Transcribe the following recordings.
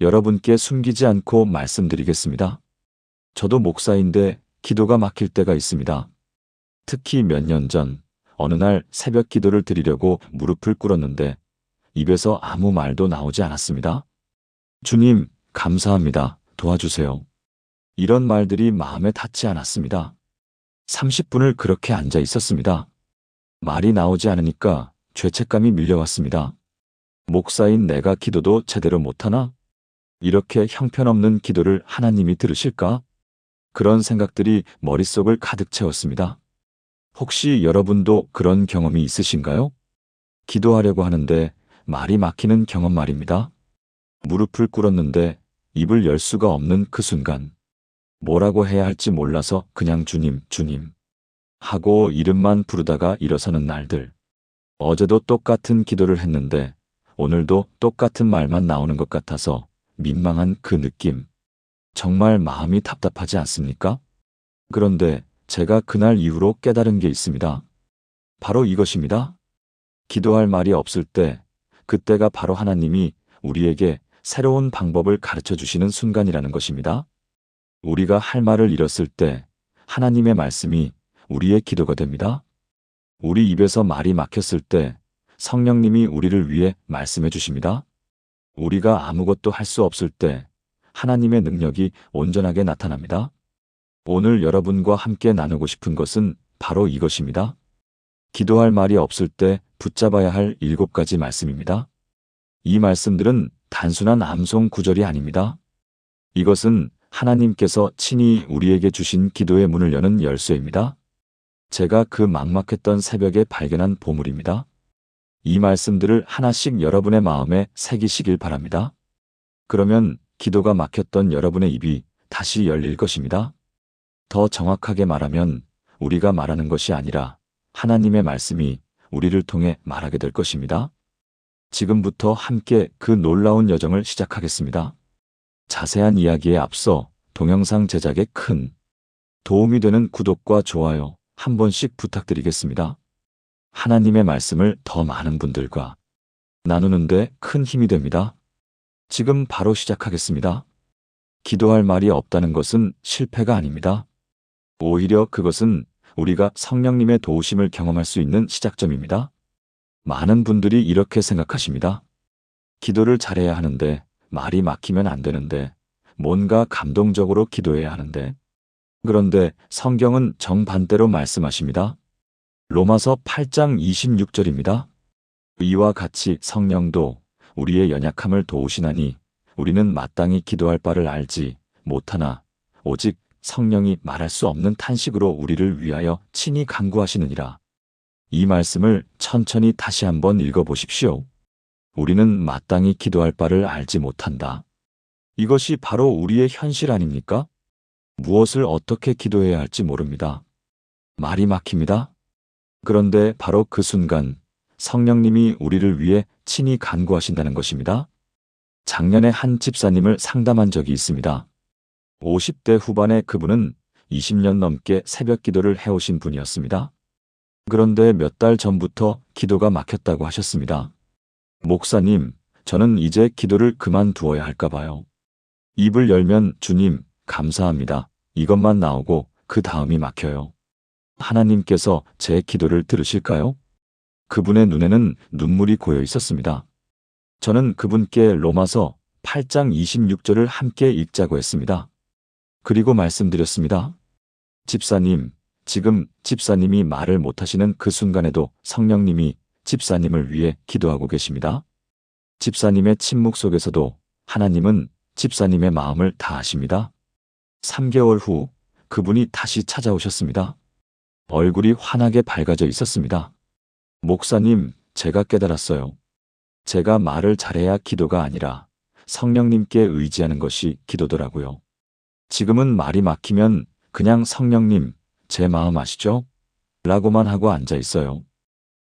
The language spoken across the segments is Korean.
여러분께 숨기지 않고 말씀드리겠습니다. 저도 목사인데 기도가 막힐 때가 있습니다. 특히 몇 년 전 어느 날 새벽 기도를 드리려고 무릎을 꿇었는데 입에서 아무 말도 나오지 않았습니다. 주님, 감사합니다. 도와주세요. 이런 말들이 마음에 닿지 않았습니다. 30분을 그렇게 앉아 있었습니다. 말이 나오지 않으니까 죄책감이 밀려왔습니다. 목사인 내가 기도도 제대로 못하나? 이렇게 형편없는 기도를 하나님이 들으실까? 그런 생각들이 머릿속을 가득 채웠습니다. 혹시 여러분도 그런 경험이 있으신가요? 기도하려고 하는데 말이 막히는 경험 말입니다. 무릎을 꿇었는데 입을 열 수가 없는 그 순간 뭐라고 해야 할지 몰라서 그냥 주님, 주님 하고 이름만 부르다가 일어서는 날들. 어제도 똑같은 기도를 했는데 오늘도 똑같은 말만 나오는 것 같아서 민망한 그 느낌. 정말 마음이 답답하지 않습니까? 그런데 제가 그날 이후로 깨달은 게 있습니다. 바로 이것입니다. 기도할 말이 없을 때, 그때가 바로 하나님이 우리에게 새로운 방법을 가르쳐 주시는 순간이라는 것입니다. 우리가 할 말을 잃었을 때, 하나님의 말씀이 우리의 기도가 됩니다. 우리 입에서 말이 막혔을 때, 성령님이 우리를 위해 말씀해 주십니다. 우리가 아무것도 할 수 없을 때, 하나님의 능력이 온전하게 나타납니다. 오늘 여러분과 함께 나누고 싶은 것은 바로 이것입니다. 기도할 말이 없을 때 붙잡아야 할 일곱 가지 말씀입니다. 이 말씀들은 단순한 암송 구절이 아닙니다. 이것은 하나님께서 친히 우리에게 주신 기도의 문을 여는 열쇠입니다. 제가 그 막막했던 새벽에 발견한 보물입니다. 이 말씀들을 하나씩 여러분의 마음에 새기시길 바랍니다. 그러면 기도가 막혔던 여러분의 입이 다시 열릴 것입니다. 더 정확하게 말하면 우리가 말하는 것이 아니라 하나님의 말씀이 우리를 통해 말하게 될 것입니다. 지금부터 함께 그 놀라운 여정을 시작하겠습니다. 자세한 이야기에 앞서 동영상 제작에 큰 도움이 되는 구독과 좋아요 한 번씩 부탁드리겠습니다. 하나님의 말씀을 더 많은 분들과 나누는데 큰 힘이 됩니다. 지금 바로 시작하겠습니다. 기도할 말이 없다는 것은 실패가 아닙니다. 오히려 그것은 우리가 성령님의 도우심을 경험할 수 있는 시작점입니다. 많은 분들이 이렇게 생각하십니다. 기도를 잘해야 하는데 말이 막히면 안 되는데 뭔가 감동적으로 기도해야 하는데 그런데 성경은 정반대로 말씀하십니다. 로마서 8장 26절입니다. 이와 같이 성령도 우리의 연약함을 도우시나니 우리는 마땅히 기도할 바를 알지 못하나 오직 성령이 말할 수 없는 탄식으로 우리를 위하여 친히 간구하시느니라. 이 말씀을 천천히 다시 한번 읽어보십시오. 우리는 마땅히 기도할 바를 알지 못한다. 이것이 바로 우리의 현실 아닙니까? 무엇을 어떻게 기도해야 할지 모릅니다. 말이 막힙니다. 그런데 바로 그 순간 성령님이 우리를 위해 친히 간구하신다는 것입니다. 작년에 한 집사님을 상담한 적이 있습니다. 50대 후반의 그분은 20년 넘게 새벽 기도를 해오신 분이었습니다. 그런데 몇 달 전부터 기도가 막혔다고 하셨습니다. 목사님, 저는 이제 기도를 그만두어야 할까 봐요. 입을 열면 주님, 감사합니다. 이것만 나오고 그 다음이 막혀요. 하나님께서 제 기도를 들으실까요? 그분의 눈에는 눈물이 고여 있었습니다. 저는 그분께 로마서 8장 26절을 함께 읽자고 했습니다. 그리고 말씀드렸습니다. 집사님, 지금 집사님이 말을 못하시는 그 순간에도 성령님이 집사님을 위해 기도하고 계십니다. 집사님의 침묵 속에서도 하나님은 집사님의 마음을 다 아십니다. 3개월 후 그분이 다시 찾아오셨습니다. 얼굴이 환하게 밝아져 있었습니다. 목사님, 제가 깨달았어요. 제가 말을 잘해야 기도가 아니라 성령님께 의지하는 것이 기도더라고요. 지금은 말이 막히면 그냥 성령님, 제 마음 아시죠? 라고만 하고 앉아 있어요.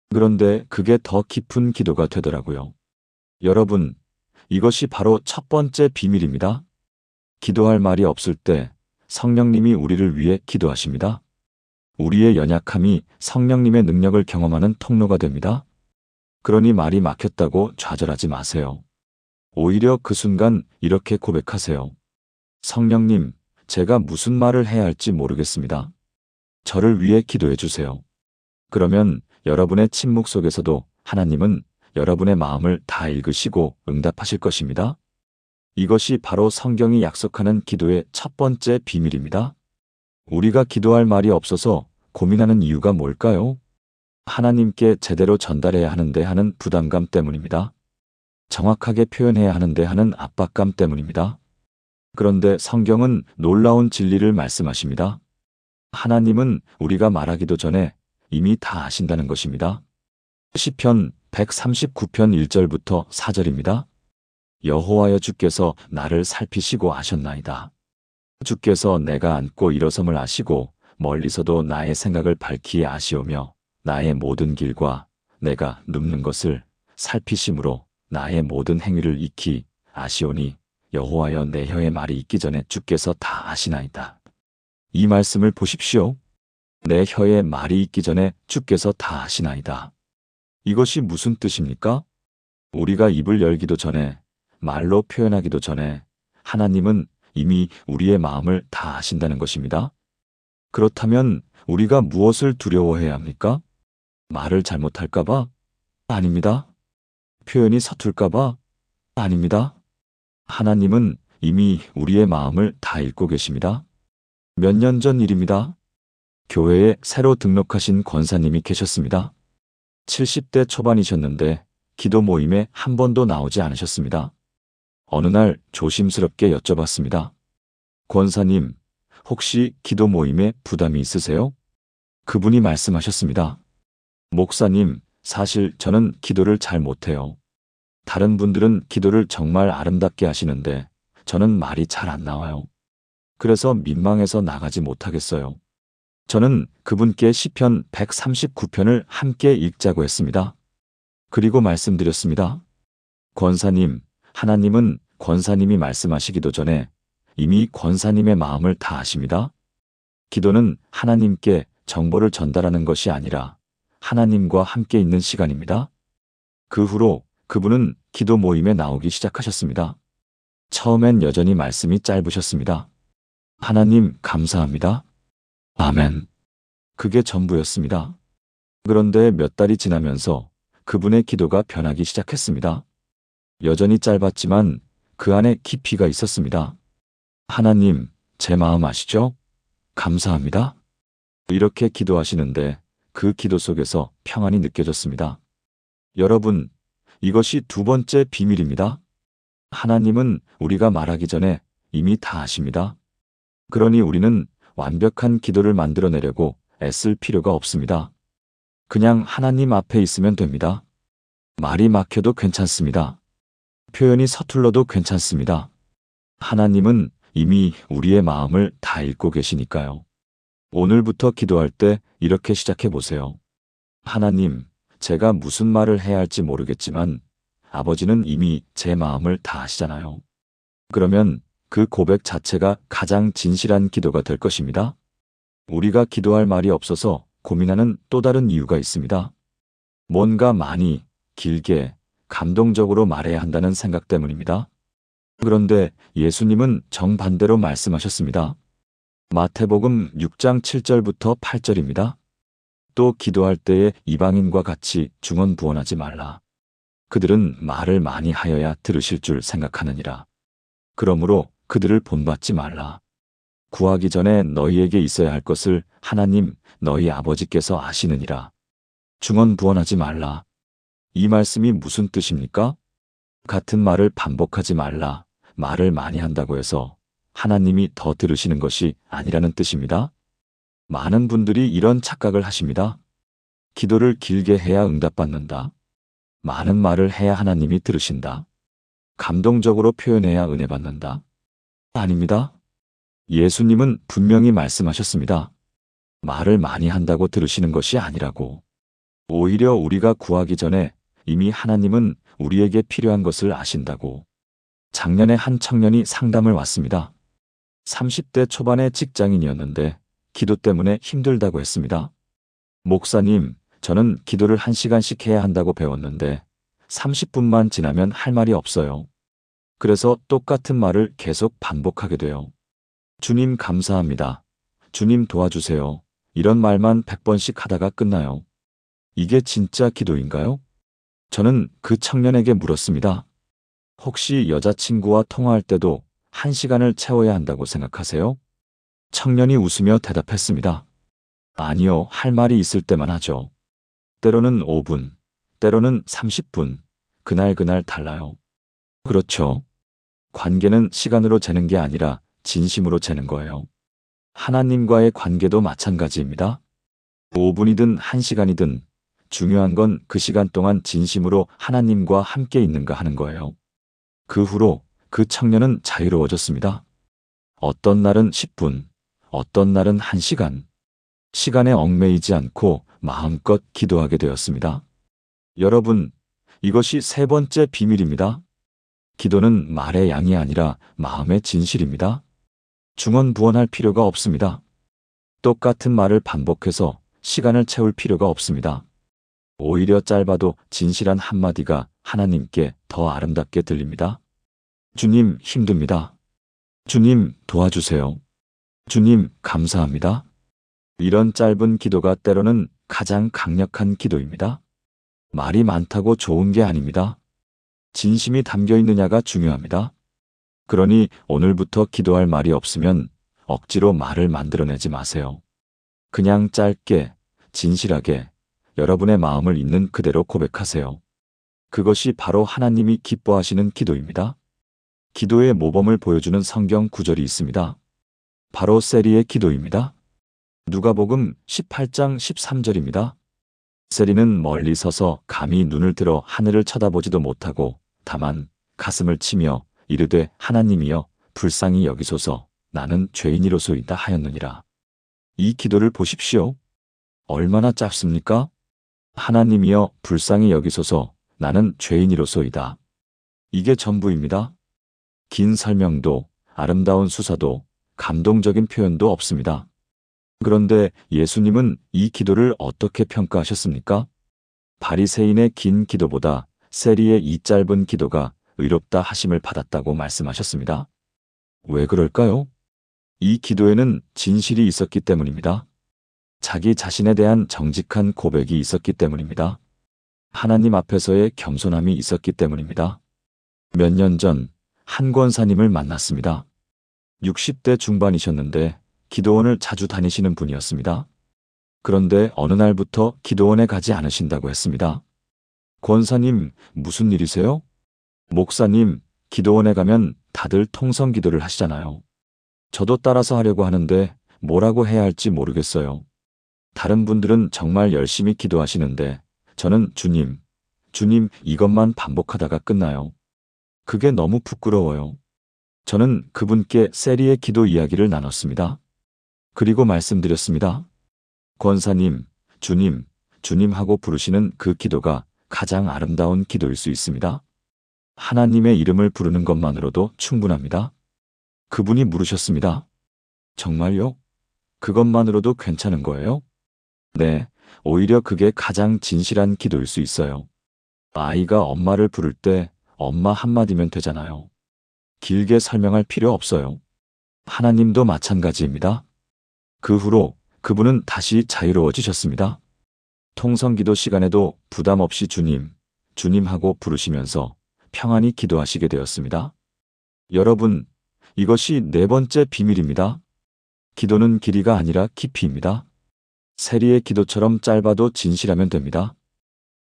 그런데 그게 더 깊은 기도가 되더라고요. 여러분, 이것이 바로 첫 번째 비밀입니다. 기도할 말이 없을 때 성령님이 우리를 위해 기도하십니다. 우리의 연약함이 성령님의 능력을 경험하는 통로가 됩니다. 그러니 말이 막혔다고 좌절하지 마세요. 오히려 그 순간 이렇게 고백하세요. 성령님, 제가 무슨 말을 해야 할지 모르겠습니다. 저를 위해 기도해 주세요. 그러면 여러분의 침묵 속에서도 하나님은 여러분의 마음을 다 읽으시고 응답하실 것입니다. 이것이 바로 성경이 약속하는 기도의 첫 번째 비밀입니다. 우리가 기도할 말이 없어서 고민하는 이유가 뭘까요? 하나님께 제대로 전달해야 하는데 하는 부담감 때문입니다. 정확하게 표현해야 하는데 하는 압박감 때문입니다. 그런데 성경은 놀라운 진리를 말씀하십니다. 하나님은 우리가 말하기도 전에 이미 다 아신다는 것입니다. 시편 139편 1절부터 4절입니다. 여호와여 주께서 나를 살피시고 아셨나이다. 주께서 내가 앉고 일어섬을 아시고 멀리서도 나의 생각을 밝히 아시오며 나의 모든 길과 내가 눕는 것을 살피심으로 나의 모든 행위를 익히 아시오니 여호와여 내 혀의 말이 있기 전에 주께서 다 아시나이다. 이 말씀을 보십시오. 내 혀의 말이 있기 전에 주께서 다 아시나이다. 이것이 무슨 뜻입니까? 우리가 입을 열기도 전에 말로 표현하기도 전에 하나님은 이미 우리의 마음을 다 아신다는 것입니다. 그렇다면 우리가 무엇을 두려워해야 합니까? 말을 잘못할까봐? 아닙니다. 표현이 서툴까봐? 아닙니다. 하나님은 이미 우리의 마음을 다 읽고 계십니다. 몇 년 전 일입니다. 교회에 새로 등록하신 권사님이 계셨습니다. 70대 초반이셨는데 기도 모임에 한 번도 나오지 않으셨습니다. 어느 날 조심스럽게 여쭤봤습니다. 권사님, 혹시 기도 모임에 부담이 있으세요? 그분이 말씀하셨습니다. 목사님, 사실 저는 기도를 잘 못해요. 다른 분들은 기도를 정말 아름답게 하시는데 저는 말이 잘 안 나와요. 그래서 민망해서 나가지 못하겠어요. 저는 그분께 시편 139편을 함께 읽자고 했습니다. 그리고 말씀드렸습니다. 권사님, 하나님은 권사님이 말씀하시기도 전에 이미 권사님의 마음을 다 아십니다. 기도는 하나님께 정보를 전달하는 것이 아니라 하나님과 함께 있는 시간입니다. 그 후로 그분은 기도 모임에 나오기 시작하셨습니다. 처음엔 여전히 말씀이 짧으셨습니다. 하나님 감사합니다. 아멘. 그게 전부였습니다. 그런데 몇 달이 지나면서 그분의 기도가 변하기 시작했습니다. 여전히 짧았지만 그 안에 깊이가 있었습니다. 하나님, 제 마음 아시죠? 감사합니다. 이렇게 기도하시는데 그 기도 속에서 평안이 느껴졌습니다. 여러분, 이것이 두 번째 비밀입니다. 하나님은 우리가 말하기 전에 이미 다 아십니다. 그러니 우리는 완벽한 기도를 만들어내려고 애쓸 필요가 없습니다. 그냥 하나님 앞에 있으면 됩니다. 말이 막혀도 괜찮습니다. 표현이 서툴러도 괜찮습니다. 하나님은 이미 우리의 마음을 다 읽고 계시니까요. 오늘부터 기도할 때 이렇게 시작해 보세요. 하나님, 제가 무슨 말을 해야 할지 모르겠지만 아버지는 이미 제 마음을 다 아시잖아요. 그러면 그 고백 자체가 가장 진실한 기도가 될 것입니다. 우리가 기도할 말이 없어서 고민하는 또 다른 이유가 있습니다. 뭔가 많이, 길게, 감동적으로 말해야 한다는 생각 때문입니다. 그런데 예수님은 정반대로 말씀하셨습니다. 마태복음 6장 7절부터 8절입니다. 또 기도할 때에 이방인과 같이 중언부언하지 말라. 그들은 말을 많이 하여야 들으실 줄 생각하느니라. 그러므로 그들을 본받지 말라. 구하기 전에 너희에게 있어야 할 것을 하나님 너희 아버지께서 아시느니라. 중언부언하지 말라. 이 말씀이 무슨 뜻입니까? 같은 말을 반복하지 말라. 말을 많이 한다고 해서 하나님이 더 들으시는 것이 아니라는 뜻입니다. 많은 분들이 이런 착각을 하십니다. 기도를 길게 해야 응답받는다. 많은 말을 해야 하나님이 들으신다. 감동적으로 표현해야 은혜 받는다. 아닙니다. 예수님은 분명히 말씀하셨습니다. 말을 많이 한다고 들으시는 것이 아니라고. 오히려 우리가 구하기 전에 이미 하나님은 우리에게 필요한 것을 아신다고. 작년에 한 청년이 상담을 왔습니다. 30대 초반의 직장인이었는데 기도 때문에 힘들다고 했습니다. 목사님, 저는 기도를 1시간씩 해야 한다고 배웠는데 30분만 지나면 할 말이 없어요. 그래서 똑같은 말을 계속 반복하게 돼요. 주님 감사합니다. 주님 도와주세요. 이런 말만 100번씩 하다가 끝나요. 이게 진짜 기도인가요? 저는 그 청년에게 물었습니다. 혹시 여자친구와 통화할 때도 한 시간을 채워야 한다고 생각하세요? 청년이 웃으며 대답했습니다. 아니요, 할 말이 있을 때만 하죠. 때로는 5분, 때로는 30분, 그날그날 달라요. 그렇죠. 관계는 시간으로 재는 게 아니라 진심으로 재는 거예요. 하나님과의 관계도 마찬가지입니다. 5분이든 1시간이든 중요한 건 그 시간 동안 진심으로 하나님과 함께 있는가 하는 거예요. 그 후로 그 청년은 자유로워졌습니다. 어떤 날은 10분, 어떤 날은 1시간. 시간에 얽매이지 않고 마음껏 기도하게 되었습니다. 여러분, 이것이 세 번째 비밀입니다. 기도는 말의 양이 아니라 마음의 진실입니다. 중언부언할 필요가 없습니다. 똑같은 말을 반복해서 시간을 채울 필요가 없습니다. 오히려 짧아도 진실한 한마디가 하나님께 더 아름답게 들립니다. 주님 힘듭니다. 주님 도와주세요. 주님 감사합니다. 이런 짧은 기도가 때로는 가장 강력한 기도입니다. 말이 많다고 좋은 게 아닙니다. 진심이 담겨 있느냐가 중요합니다. 그러니 오늘부터 기도할 말이 없으면 억지로 말을 만들어내지 마세요. 그냥 짧게, 진실하게 여러분의 마음을 있는 그대로 고백하세요. 그것이 바로 하나님이 기뻐하시는 기도입니다. 기도의 모범을 보여주는 성경 구절이 있습니다. 바로 세리의 기도입니다. 누가복음 18장 13절입니다. 세리는 멀리 서서 감히 눈을 들어 하늘을 쳐다보지도 못하고 다만 가슴을 치며 이르되 하나님이여 불쌍히 여기소서 나는 죄인이로소이다 하였느니라. 이 기도를 보십시오. 얼마나 짧습니까? 하나님이여 불쌍히 여기소서 나는 죄인이로소이다. 이게 전부입니다. 긴 설명도 아름다운 수사도 감동적인 표현도 없습니다. 그런데 예수님은 이 기도를 어떻게 평가하셨습니까? 바리새인의 긴 기도보다 세리의 이 짧은 기도가 의롭다 하심을 받았다고 말씀하셨습니다. 왜 그럴까요? 이 기도에는 진실이 있었기 때문입니다. 자기 자신에 대한 정직한 고백이 있었기 때문입니다. 하나님 앞에서의 겸손함이 있었기 때문입니다. 몇 년 전 한 권사님을 만났습니다. 60대 중반이셨는데 기도원을 자주 다니시는 분이었습니다. 그런데 어느 날부터 기도원에 가지 않으신다고 했습니다. 권사님, 무슨 일이세요? 목사님, 기도원에 가면 다들 통성 기도를 하시잖아요. 저도 따라서 하려고 하는데 뭐라고 해야 할지 모르겠어요. 다른 분들은 정말 열심히 기도하시는데 저는 주님, 주님 이것만 반복하다가 끝나요. 그게 너무 부끄러워요. 저는 그분께 세리의 기도 이야기를 나눴습니다. 그리고 말씀드렸습니다. 권사님, 주님, 주님 하고 부르시는 그 기도가 가장 아름다운 기도일 수 있습니다. 하나님의 이름을 부르는 것만으로도 충분합니다. 그분이 물으셨습니다. 정말요? 그것만으로도 괜찮은 거예요? 네, 오히려 그게 가장 진실한 기도일 수 있어요. 아이가 엄마를 부를 때 엄마 한마디면 되잖아요. 길게 설명할 필요 없어요. 하나님도 마찬가지입니다. 그 후로 그분은 다시 자유로워지셨습니다. 통성기도 시간에도 부담 없이 주님, 주님 하고 부르시면서 평안히 기도하시게 되었습니다. 여러분, 이것이 네 번째 비밀입니다. 기도는 길이가 아니라 깊이입니다. 세리의 기도처럼 짧아도 진실하면 됩니다.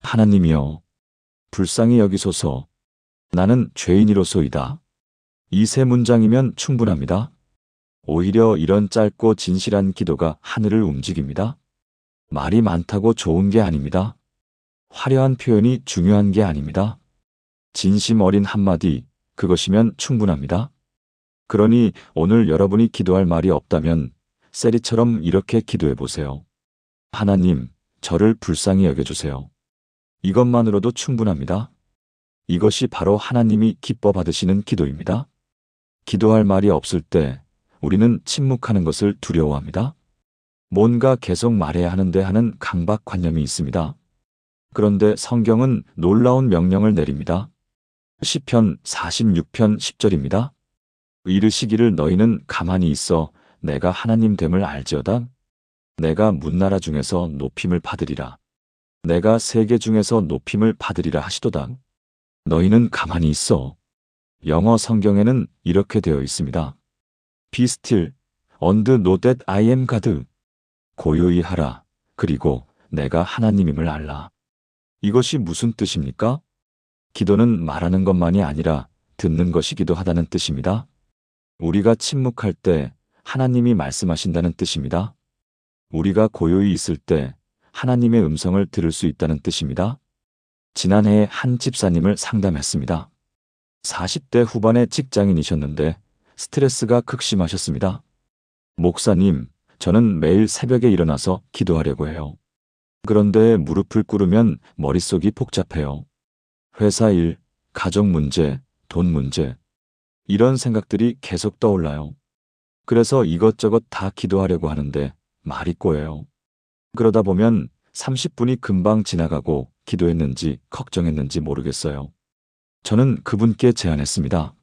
하나님이여, 불쌍히 여기소서, 나는 죄인이로소이다. 이 세 문장이면 충분합니다. 오히려 이런 짧고 진실한 기도가 하늘을 움직입니다. 말이 많다고 좋은 게 아닙니다. 화려한 표현이 중요한 게 아닙니다. 진심 어린 한마디, 그것이면 충분합니다. 그러니 오늘 여러분이 기도할 말이 없다면 세리처럼 이렇게 기도해 보세요. 하나님, 저를 불쌍히 여겨주세요. 이것만으로도 충분합니다. 이것이 바로 하나님이 기뻐 받으시는 기도입니다. 기도할 말이 없을 때 우리는 침묵하는 것을 두려워합니다. 뭔가 계속 말해야 하는데 하는 강박관념이 있습니다. 그런데 성경은 놀라운 명령을 내립니다. 시편 46편 10절입니다. 이르시기를 너희는 가만히 있어 내가 하나님 됨을 알지어다. 내가 문나라 중에서 높임을 받으리라. 내가 세계 중에서 높임을 받으리라 하시도다. 너희는 가만히 있어. 영어 성경에는 이렇게 되어 있습니다. Be still, and know that I am God. 고요히 하라. 그리고 내가 하나님임을 알라. 이것이 무슨 뜻입니까? 기도는 말하는 것만이 아니라 듣는 것이기도 하다는 뜻입니다. 우리가 침묵할 때 하나님이 말씀하신다는 뜻입니다. 우리가 고요히 있을 때 하나님의 음성을 들을 수 있다는 뜻입니다. 지난해에 한 집사님을 상담했습니다. 40대 후반의 직장인이셨는데 스트레스가 극심하셨습니다. 목사님, 저는 매일 새벽에 일어나서 기도하려고 해요. 그런데 무릎을 꿇으면 머릿속이 복잡해요. 회사 일, 가족 문제, 돈 문제. 이런 생각들이 계속 떠올라요. 그래서 이것저것 다 기도하려고 하는데 말이 꼬여요. 그러다 보면 30분이 금방 지나가고 기도했는지 걱정했는지 모르겠어요. 저는 그분께 제안했습니다.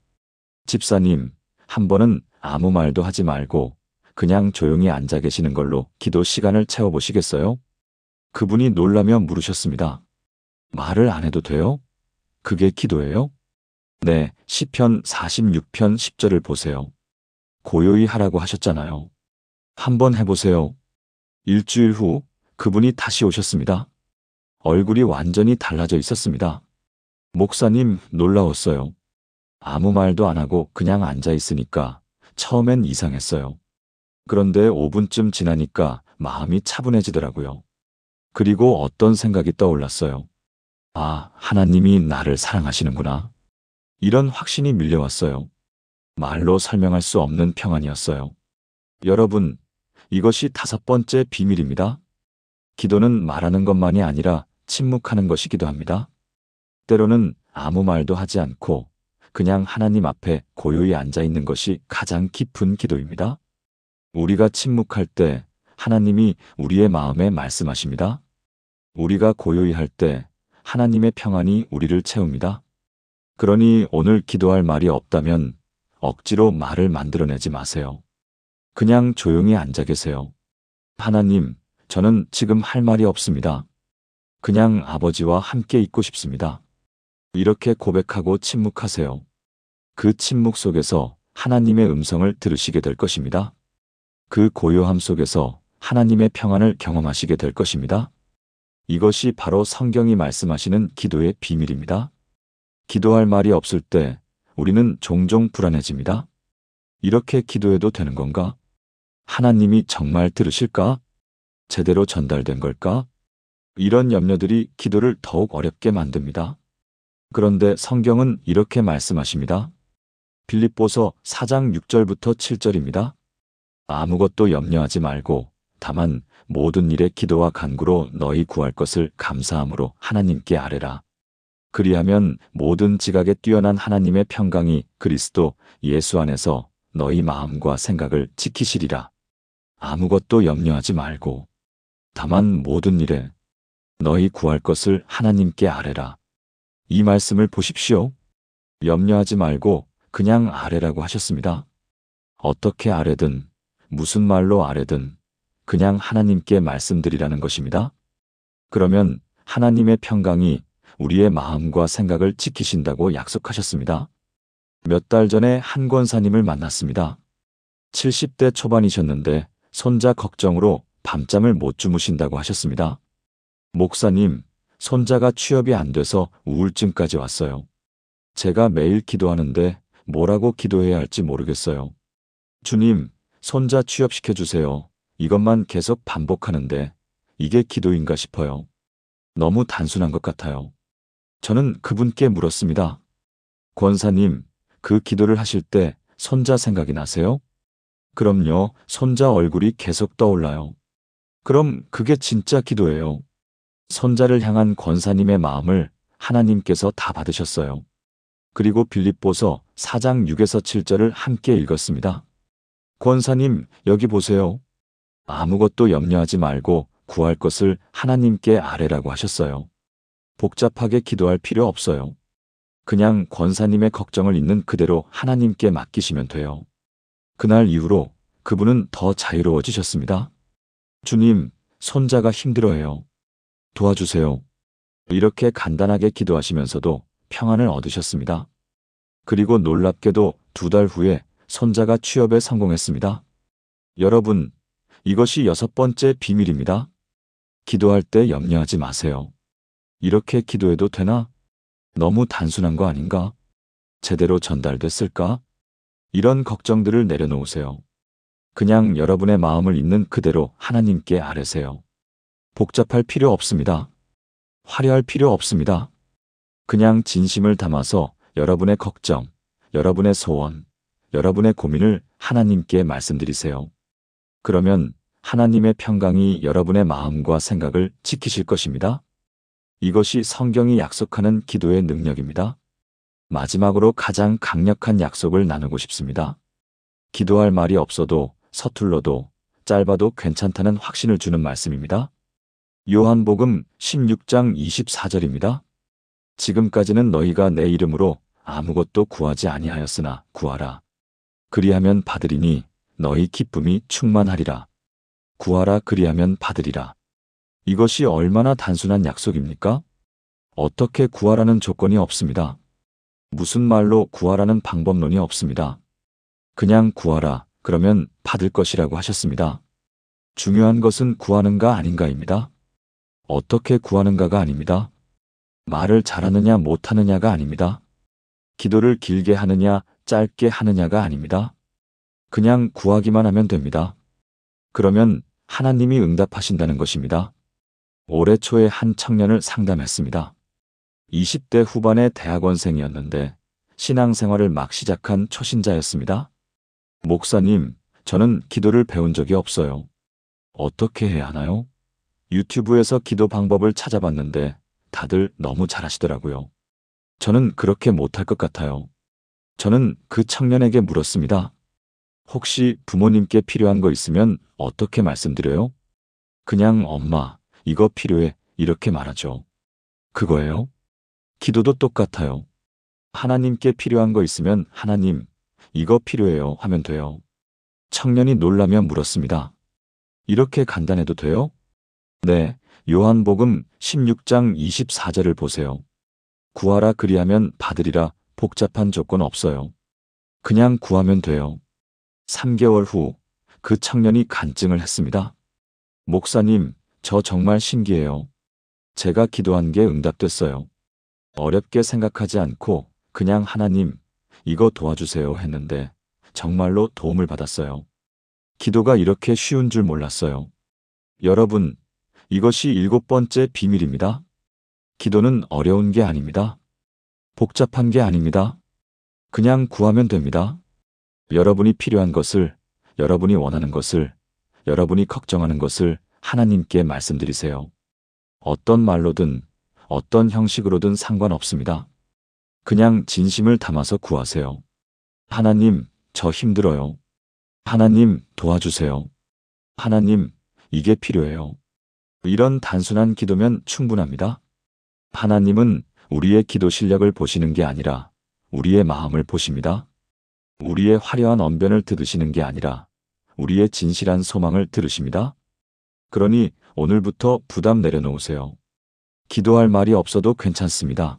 집사님, 한 번은 아무 말도 하지 말고 그냥 조용히 앉아 계시는 걸로 기도 시간을 채워보시겠어요? 그분이 놀라며 물으셨습니다. 말을 안 해도 돼요? 그게 기도예요? 네, 시편 46편 10절을 보세요. 고요히 하라고 하셨잖아요. 한번 해보세요. 일주일 후 그분이 다시 오셨습니다. 얼굴이 완전히 달라져 있었습니다. 목사님 놀라웠어요. 아무 말도 안 하고 그냥 앉아 있으니까 처음엔 이상했어요. 그런데 5분쯤 지나니까 마음이 차분해지더라고요. 그리고 어떤 생각이 떠올랐어요. 아, 하나님이 나를 사랑하시는구나. 이런 확신이 밀려왔어요. 말로 설명할 수 없는 평안이었어요. 여러분, 이것이 다섯 번째 비밀입니다. 기도는 말하는 것만이 아니라 침묵하는 것이기도 합니다. 때로는 아무 말도 하지 않고 그냥 하나님 앞에 고요히 앉아 있는 것이 가장 깊은 기도입니다. 우리가 침묵할 때 하나님이 우리의 마음에 말씀하십니다. 우리가 고요히 할 때 하나님의 평안이 우리를 채웁니다. 그러니 오늘 기도할 말이 없다면 억지로 말을 만들어내지 마세요. 그냥 조용히 앉아 계세요. 하나님, 저는 지금 할 말이 없습니다. 그냥 아버지와 함께 있고 싶습니다. 이렇게 고백하고 침묵하세요. 그 침묵 속에서 하나님의 음성을 들으시게 될 것입니다. 그 고요함 속에서 하나님의 평안을 경험하시게 될 것입니다. 이것이 바로 성경이 말씀하시는 기도의 비밀입니다. 기도할 말이 없을 때 우리는 종종 불안해집니다. 이렇게 기도해도 되는 건가? 하나님이 정말 들으실까? 제대로 전달된 걸까? 이런 염려들이 기도를 더욱 어렵게 만듭니다. 그런데 성경은 이렇게 말씀하십니다. 빌립보서 4장 6절부터 7절입니다. 아무것도 염려하지 말고 다만 모든 일에 기도와 간구로 너희 구할 것을 감사함으로 하나님께 아뢰라. 그리하면 모든 지각에 뛰어난 하나님의 평강이 그리스도 예수 안에서 너희 마음과 생각을 지키시리라. 아무것도 염려하지 말고 다만 모든 일에 너희 구할 것을 하나님께 아뢰라. 이 말씀을 보십시오. 염려하지 말고 그냥 아뢰라고 하셨습니다. 어떻게 아뢰든 무슨 말로 아뢰든 그냥 하나님께 말씀드리라는 것입니다. 그러면 하나님의 평강이 우리의 마음과 생각을 지키신다고 약속하셨습니다. 몇 달 전에 한 권사님을 만났습니다. 70대 초반이셨는데 손자 걱정으로 밤잠을 못 주무신다고 하셨습니다. 목사님, 손자가 취업이 안 돼서 우울증까지 왔어요. 제가 매일 기도하는데 뭐라고 기도해야 할지 모르겠어요. 주님, 손자 취업시켜 주세요. 이것만 계속 반복하는데 이게 기도인가 싶어요. 너무 단순한 것 같아요. 저는 그분께 물었습니다. 권사님, 그 기도를 하실 때 손자 생각이 나세요? 그럼요, 손자 얼굴이 계속 떠올라요. 그럼 그게 진짜 기도예요. 손자를 향한 권사님의 마음을 하나님께서 다 받으셨어요. 그리고 빌립보서 4장 6에서 7절을 함께 읽었습니다. 권사님, 여기 보세요. 아무것도 염려하지 말고 구할 것을 하나님께 아뢰라고 하셨어요. 복잡하게 기도할 필요 없어요. 그냥 권사님의 걱정을 있는 그대로 하나님께 맡기시면 돼요. 그날 이후로 그분은 더 자유로워지셨습니다. 주님, 손자가 힘들어해요. 도와주세요. 이렇게 간단하게 기도하시면서도 평안을 얻으셨습니다. 그리고 놀랍게도 두 달 후에 손자가 취업에 성공했습니다. 여러분, 이것이 여섯 번째 비밀입니다. 기도할 때 염려하지 마세요. 이렇게 기도해도 되나? 너무 단순한 거 아닌가? 제대로 전달됐을까? 이런 걱정들을 내려놓으세요. 그냥 여러분의 마음을 있는 그대로 하나님께 아뢰세요. 복잡할 필요 없습니다. 화려할 필요 없습니다. 그냥 진심을 담아서 여러분의 걱정, 여러분의 소원, 여러분의 고민을 하나님께 말씀드리세요. 그러면 하나님의 평강이 여러분의 마음과 생각을 지키실 것입니다. 이것이 성경이 약속하는 기도의 능력입니다. 마지막으로 가장 강력한 약속을 나누고 싶습니다. 기도할 말이 없어도 서툴러도 짧아도 괜찮다는 확신을 주는 말씀입니다. 요한복음 16장 24절입니다. 지금까지는 너희가 내 이름으로 아무것도 구하지 아니하였으나 구하라. 그리하면 받으리니 너희 기쁨이 충만하리라. 구하라 그리하면 받으리라. 이것이 얼마나 단순한 약속입니까? 어떻게 구하라는 조건이 없습니다. 무슨 말로 구하라는 방법론이 없습니다. 그냥 구하라, 그러면 받을 것이라고 하셨습니다. 중요한 것은 구하는가 아닌가입니다. 어떻게 구하는가가 아닙니다. 말을 잘하느냐 못하느냐가 아닙니다. 기도를 길게 하느냐 짧게 하느냐가 아닙니다. 그냥 구하기만 하면 됩니다. 그러면 하나님이 응답하신다는 것입니다. 올해 초에 한 청년을 상담했습니다. 20대 후반의 대학원생이었는데 신앙생활을 막 시작한 초신자였습니다. 목사님, 저는 기도를 배운 적이 없어요. 어떻게 해야 하나요? 유튜브에서 기도 방법을 찾아봤는데 다들 너무 잘하시더라고요. 저는 그렇게 못할 것 같아요. 저는 그 청년에게 물었습니다. 혹시 부모님께 필요한 거 있으면 어떻게 말씀드려요? 그냥 엄마, 이거 필요해. 이렇게 말하죠. 그거예요? 기도도 똑같아요. 하나님께 필요한 거 있으면 하나님, 이거 필요해요 하면 돼요. 청년이 놀라며 물었습니다. 이렇게 간단해도 돼요? 네, 요한복음 16장 24절을 보세요. 구하라 그리하면 받으리라 복잡한 조건 없어요. 그냥 구하면 돼요. 3개월 후 그 청년이 간증을 했습니다. 목사님, 저 정말 신기해요. 제가 기도한 게 응답됐어요. 어렵게 생각하지 않고 그냥 하나님, 이거 도와주세요 했는데 정말로 도움을 받았어요. 기도가 이렇게 쉬운 줄 몰랐어요. 여러분, 이것이 일곱 번째 비밀입니다. 기도는 어려운 게 아닙니다. 복잡한 게 아닙니다. 그냥 구하면 됩니다. 여러분이 필요한 것을 여러분이 원하는 것을, 여러분이 걱정하는 것을 하나님께 말씀드리세요. 어떤 말로든, 어떤 형식으로든 상관없습니다. 그냥 진심을 담아서 구하세요. 하나님, 저 힘들어요. 하나님, 도와주세요. 하나님, 이게 필요해요. 이런 단순한 기도면 충분합니다. 하나님은 우리의 기도 실력을 보시는 게 아니라 우리의 마음을 보십니다. 우리의 화려한 언변을 들으시는 게 아니라 우리의 진실한 소망을 들으십니다. 그러니 오늘부터 부담 내려놓으세요. 기도할 말이 없어도 괜찮습니다.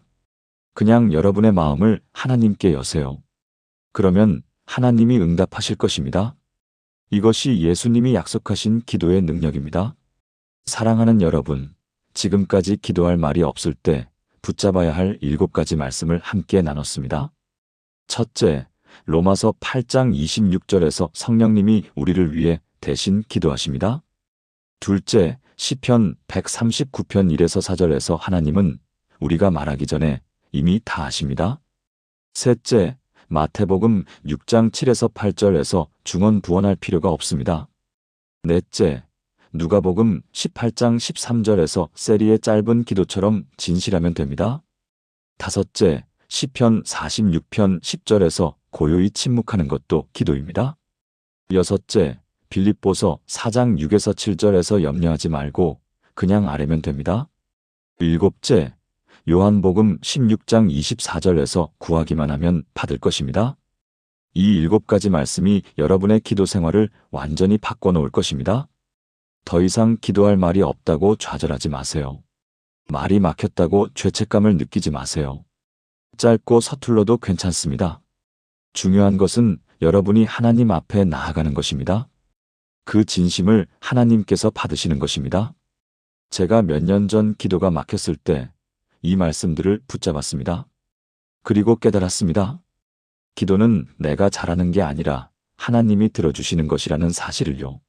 그냥 여러분의 마음을 하나님께 여세요. 그러면 하나님이 응답하실 것입니다. 이것이 예수님이 약속하신 기도의 능력입니다. 사랑하는 여러분, 지금까지 기도할 말이 없을 때 붙잡아야 할 일곱 가지 말씀을 함께 나눴습니다. 첫째, 로마서 8장 26절에서 성령님이 우리를 위해 대신 기도하십니다. 둘째, 시편 139편 1에서 4절에서 하나님은 우리가 말하기 전에 이미 다 아십니다. 셋째, 마태복음 6장 7에서 8절에서 중언 부언할 필요가 없습니다. 넷째, 누가복음 18장 13절에서 세리의 짧은 기도처럼 진실하면 됩니다. 다섯째, 시편 46편 10절에서 고요히 침묵하는 것도 기도입니다. 여섯째, 빌립보서 4장 6에서 7절에서 염려하지 말고 그냥 아뢰면 됩니다. 일곱째, 요한복음 16장 24절에서 구하기만 하면 받을 것입니다. 이 일곱 가지 말씀이 여러분의 기도 생활을 완전히 바꿔놓을 것입니다. 더 이상 기도할 말이 없다고 좌절하지 마세요. 말이 막혔다고 죄책감을 느끼지 마세요. 짧고 서툴러도 괜찮습니다. 중요한 것은 여러분이 하나님 앞에 나아가는 것입니다. 그 진심을 하나님께서 받으시는 것입니다. 제가 몇 년 전 기도가 막혔을 때 이 말씀들을 붙잡았습니다. 그리고 깨달았습니다. 기도는 내가 잘하는 게 아니라 하나님이 들어주시는 것이라는 사실을요.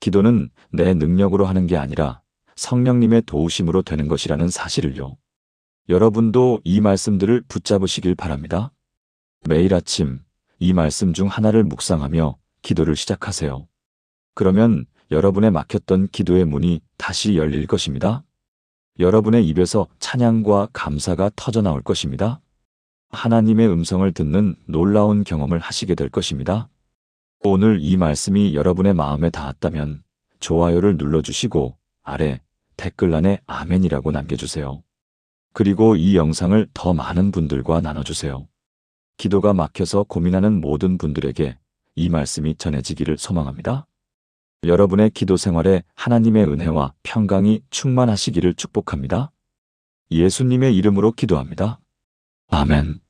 기도는 내 능력으로 하는 게 아니라 성령님의 도우심으로 되는 것이라는 사실을요. 여러분도 이 말씀들을 붙잡으시길 바랍니다. 매일 아침 이 말씀 중 하나를 묵상하며 기도를 시작하세요. 그러면 여러분의 막혔던 기도의 문이 다시 열릴 것입니다. 여러분의 입에서 찬양과 감사가 터져 나올 것입니다. 하나님의 음성을 듣는 놀라운 경험을 하시게 될 것입니다. 오늘 이 말씀이 여러분의 마음에 닿았다면 좋아요를 눌러주시고 아래 댓글란에 아멘이라고 남겨주세요. 그리고 이 영상을 더 많은 분들과 나눠주세요. 기도가 막혀서 고민하는 모든 분들에게 이 말씀이 전해지기를 소망합니다. 여러분의 기도 생활에 하나님의 은혜와 평강이 충만하시기를 축복합니다. 예수님의 이름으로 기도합니다. 아멘.